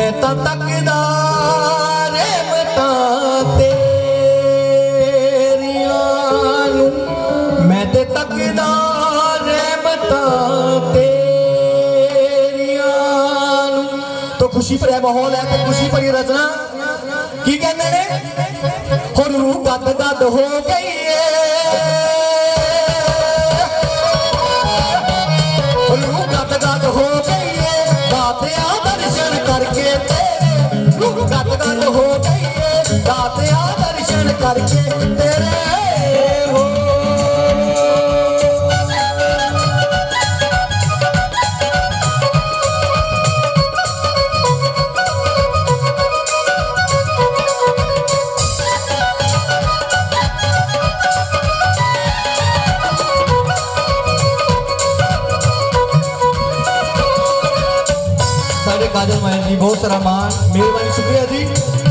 ਮੈਂ ਤਾਂ ਤੱਕਦਾ ਰੇ ਮਤਾਂ ਤੇਰੀਆਂ ਨੂੰ। ਮੈਂ ਤੇ ਤੱਕਦਾ ਰੇ ਮਤਾਂ ਤੇਰੀਆਂ ਨੂੰ। ਤੋ ਖੁਸ਼ੀ ਭਰਿਆ ਮਾਹੌਲ ਹੈ ਤੇ ਖੁਸ਼ੀ ਭਰੀ ਰਚਨਾ। ਕੀ ਕਹਿੰਦੇ ਨੇ? ਹੁਣ ਰੂਹ ਗੱਦ ਗੱਦ ਹੋ ਗਈ ਏ। ਰੂਹ ਗੱਦ ਗੱਦ ਹੋ ਗਈ ਏ। ਬਾਤਿਆਂ ਹੋ ਗਈ ਏ ਦਾਤਿਆ ਦਰਸ਼ਨ ਕਰਕੇ ਤੇਰੇ काजल महल जी बहुत सारा मान। मेहरबानी शुक्रिया जी।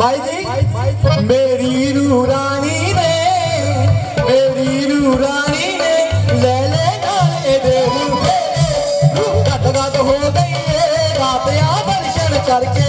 माई जी मेरी रूरानी ने मेरी रूरानी ने ले ले गाले दे रू गद गद हो गई रात या दर्शन करके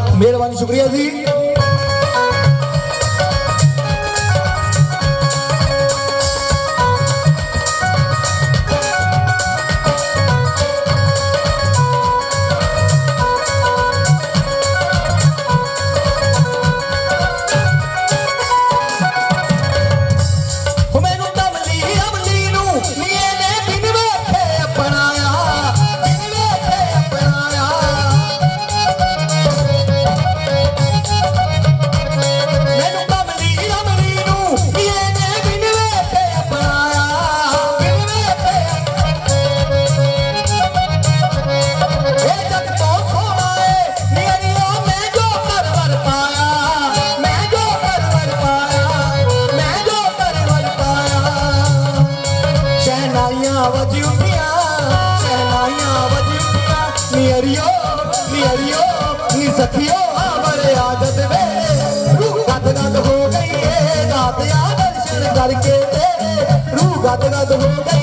મેળવાની શુક્રિયાથી ਸਖਿਓ ਆਵਰ ਆਗਤ ਵੇ। ਰੂਹ ਗਦ ਹੋ ਗਈ ਏ ਦਾਤਿਆ ਦਰਸ਼ਨ ਕਰਕੇ ਤੇਰੇ। ਰੂਹ ਗਦ ਹੋ ਗਈ